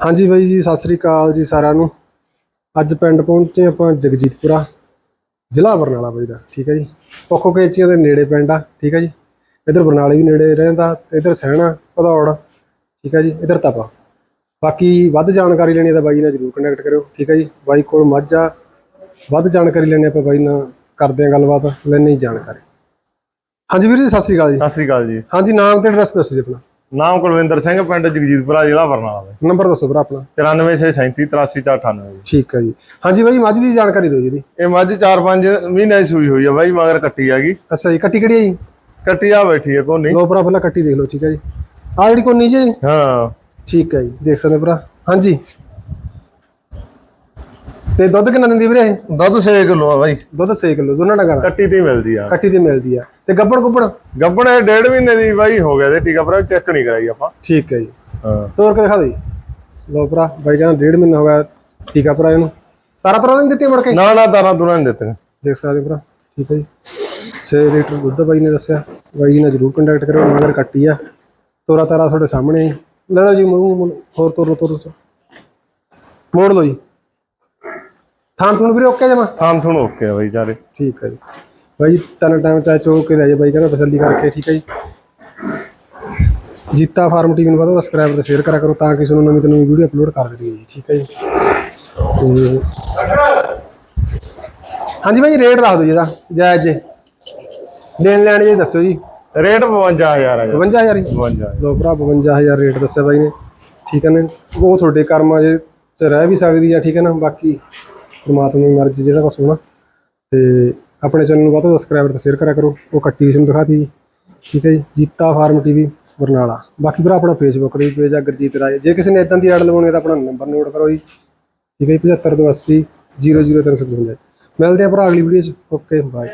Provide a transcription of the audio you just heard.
ਹਾਂਜੀ ਬਾਈ ਜੀ ਸਤਿ ਸ੍ਰੀ ਅਕਾਲ ਜੀ ਸਾਰਿਆਂ ਨੂੰ। ਅੱਜ ਪਿੰਡ ਪਹੁੰਚੇ ਆਪਾਂ ਜਗਜੀਤਪੁਰਾ ਜ਼ਿਲ੍ਹਾ ਬਰਨਾਲਾ ਬਾਈ ਦਾ ਠੀਕ ਹੈ ਜੀ। ਪੱਖੋ ਕੇਚੀਆਂ ਦੇ ਨੇੜੇ ਪਿੰਡ ਆ ਠੀਕ ਹੈ ਜੀ। ਇਧਰ ਬਰਨਾਲੇ ਵੀ ਨੇੜੇ ਰਹਿੰਦਾ ਇਧਰ ਸਹਿਣਾ ਭਦੌੜ ਠੀਕ ਹੈ ਜੀ ਇਧਰ ਤਪਾ। ਬਾਕੀ ਵੱਧ ਜਾਣਕਾਰੀ ਲੈਣੀ ਤਾਂ ਬਾਈ ਨਾਲ ਜਰੂਰ ਕੰਟੈਕਟ ਕਰਿਓ ਠੀਕ ਹੈ ਜੀ। ਬਾਈ ਕੋਲ ਮੱਝ ਵੱਧ ਜਾਣਕਾਰੀ ਲੈਣੀ ਆਪਾਂ ਬਾਈ ਨਾਲ ਕਰਦੇ ਆ ਗੱਲਬਾਤ ਲੈਣੀ ਜਾਣਕਾਰੀ। ਹਾਂਜੀ ਵੀਰ ਜੀ ਸਤਿ ਸ੍ਰੀ ਅਕਾਲ ਜੀ। ਸਤਿ ਸ੍ਰੀ ਅਕਾਲ ਜੀ। ਹਾਂਜੀ ਨਾਮ ਤੇ ਐਡਰੈਸ ਦੱਸੋ ਜੀ ਆਪਣਾ। ਨਾਮ ਕੁਲਵਿੰਦਰ ਸਿੰਘ ਪਿੰਡ ਜਗਜੀਤਪੁਰਾ ਜ਼ਿਲ੍ਹਾ ਬਰਨਾਲਾ ਦਾ। ਨੰਬਰ ਦੱਸੋ ਵੀਰ ਆਪਣਾ। 9467383498 ਜੀ। ਠੀਕ ਹੈ ਜੀ। ਹਾਂਜੀ ਬਾਈ ਮੱਝ ਦੀ ਜਾਣਕਾਰੀ ਦਿਓ ਜੀ। ਇਹ ਮੱਝ 4-5 ਮਹੀਨੇ ਸੂਈ ਹੋਈ ਆ ਬਾਈ ਮਗਰ ਕੱਟੀ ਹੈਗੀ ਅੱਛਾ ਜੀ ਕੱਟੀ ਕਿਹੜੀ ਜੀ? ਕੱਟੀ ਆ ਬੈਠੀ ਹੈ ਕੋਨੀ। ਲੋ ਭਰਾ ਪਹਿਲਾਂ ਕੱਟੀ ਦੇਖ ਲਓ ਠੀਕ ਹੈ ਜੀ। ਆ ਜਿਹੜੀ ਕੋਨੀ ਜੀ? ਹਾਂ। ਠੀਕ ਹੈ ਜੀ ਦੇਖ ਸਕਦੇ ਭਰਾ। ਹਾਂਜੀ। ਤੇ ਦੁੱਧ ਕਿੰਨਾ ਦਿੰਦੀ ਵੀਰੇ? ਦੁੱਧ 6 ਕਿਲੋ ਆ ਬਾਈ। ਦੁੱਧ 6 ਕਿਲੋ ਦੋਨਾਂ ਡੰਗਰਾਂ ਕੱਟੀ ਤੇ ਮਿਲਦੀ ਆ। ਕੱਟੀ ਦੀ ਮਿਲਦੀ ਆ। ਤੇ ਗੱਬੜ ਗੁੱਬੜ ਗੱਬਣ ਇਹ ਡੇਢ ਮਹੀਨੇ ਦੀ ਬਾਈ ਹੋ ਗਿਆ ਤੇ ਟੀਕਾ ਭਰਾ ਚੈੱਕ ਨਹੀਂ ਕਰਾਈ ਆਪਾਂ। ਠੀਕ ਹੈ ਜੀ। ਹਾਂ। ਤੋਰ ਕੇ ਦਿਖਾ ਜੀ ਲੋ ਭਰਾ ਬਾਈ ਕਹਿੰਦਾ ਡੇਢ ਮਹੀਨਾ ਹੋ ਗਿਆ ਟੀਕਾ ਭਰਾ ਇਹਨੂੰ। ਤਾਰਾ ਤਾਰਾ ਨਹੀਂ ਦਿੱਤੀ ਮੁੜ ਕੇ? ਨਾ ਨਾ ਤਾਰਾਂ ਤੁਰਾਂ ਨਹੀਂ ਦਿੱਤੀਆਂ। ਦੇਖ ਸਕਦੇ ਭਰਾ ਠੀਕ ਹੈ ਜੀ। 6 ਲੀਟਰ ਦੁੱਧ ਬਾਈ ਨੇ ਦੱਸਿਆ। ਬਾਈ ਜੀ ਨਾਲ ਜਰੂਰ ਕੰਟੈਕਟ ਕਰਿਓ ਮਗਰ ਕੱਟੀ ਆ। ਤੋਰਾ ਤਾਰਾ ਤੁਹਾਡੇ ਸਾਹਮਣੇ ਹੀ। ਲੈ ਲਓ ਜੀ ਮੂੰਹ ਹੋਰ ਤੋਰੋ ਤੋਰੋ ਤੋਰੋ। ਮੋੜ ਲਓ ਜੀ। ਥਾਂ ਤੁਹਾਨੂੰ ਵੀਰੇ ਓਕੇ ਜਮਾ? ਥਾਂ ਥੁਣ ਓਕੇ ਆ ਬਾਈ ਚਾਰੇ। ਠੀਕ ਹੈ ਜੀ। ਬਾਈ ਤਿੰਨ ਟਾਈਮ ਚਾਹ ਚੋ ਕੇ ਲੈ ਜਾ ਬਾਈ ਕਹਿੰਦਾ ਤਸੱਲੀ ਕਰਕੇ ਠੀਕ ਹੈ ਜੀ। ਜੀਤਾ ਫਾਰਮ ਟੀਵੀ ਨੂੰ ਵਧੋ ਸਬਸਕ੍ਰਾਈਬ ਤੇ ਸ਼ੇਅਰ ਕਰਿਆ ਕਰੋ ਤਾਂ ਕਿ ਤੁਹਾਨੂੰ ਨਵੀਂ ਤੋਂ ਨਵੀਂ ਵੀਡੀਓ ਅਪਲੋਡ ਕਰ ਦੇਣੀ ਜੀ ਠੀਕ ਹੈ ਜੀ। ਹਾਂਜੀ ਬਾਈ ਰੇਟ ਦੱਸ ਦਿਓ ਜੀ ਇਹਦਾ ਜਾਇਜ਼ ਜੇ। ਦੇਣ ਲੈਣ ਜੀ ਦੱਸੋ ਜੀ। ਰੇਟ 52000 ਆ ਜੀ। 52000 ਜੀ? 52 ਲੋ ਭਰਾ 52000 ਰੇਟ ਦੱਸਿਆ ਬਾਈ ਨੇ। ਠੀਕ ਹੈ ਨਾ ਉਹ ਤੁਹਾਡੇ ਕਰਮਾਂ ਜੇ ਚ ਰਹਿ ਵੀ ਸਕਦੀ ਆ ਠੀਕ ਹੈ ਨਾ ਬਾਕੀ ਪ੍ਰਮਾਤਮਾ ਦੀ ਮਰਜ਼ੀ ਜਿਹੜਾ ਕੁਛ ਹੋਣਾ। ਤੇ ਆਪਣੇ ਚੈਨਲ ਨੂੰ ਵੱਧ ਤੋਂ ਸਬਸਕ੍ਰਾਈਬ ਤੇ ਸ਼ੇਅਰ ਕਰਿਆ ਕਰੋ। ਉਹ ਕੱਟੀ ਤੁਹਾਨੂੰ ਦਿਖਾਤੀ ਜੀ। ਠੀਕ ਹੈ ਜੀ। Jeeta farm TV Barnala. ਬਾਕੀ ਭਰਾ ਆਪਣਾ ਫੇਸਬੁੱਕ ਤੇ ਵੀ ਪੇਜ ਆ, ਗੁਰਜੀਤ ਰਾਏ ਜੇ ਕਿਸੇ ਨੇ ਇਦਾਂ ਦੀ ਐਡ ਲਵਾਉਣੀ ਹੈ ਤਾਂ ਆਪਣਾ ਨੰਬਰ ਨੋਟ ਕਰੋ ਜੀ। ਠੀਕ ਹੈ ਜੀ। 75 ਤੋਂ 80 00355 ਮਿਲਦੇ ਆ ਭਰਾ ਅਗਲੀ ਵੀਡੀਓ 'ਚ। Okay bye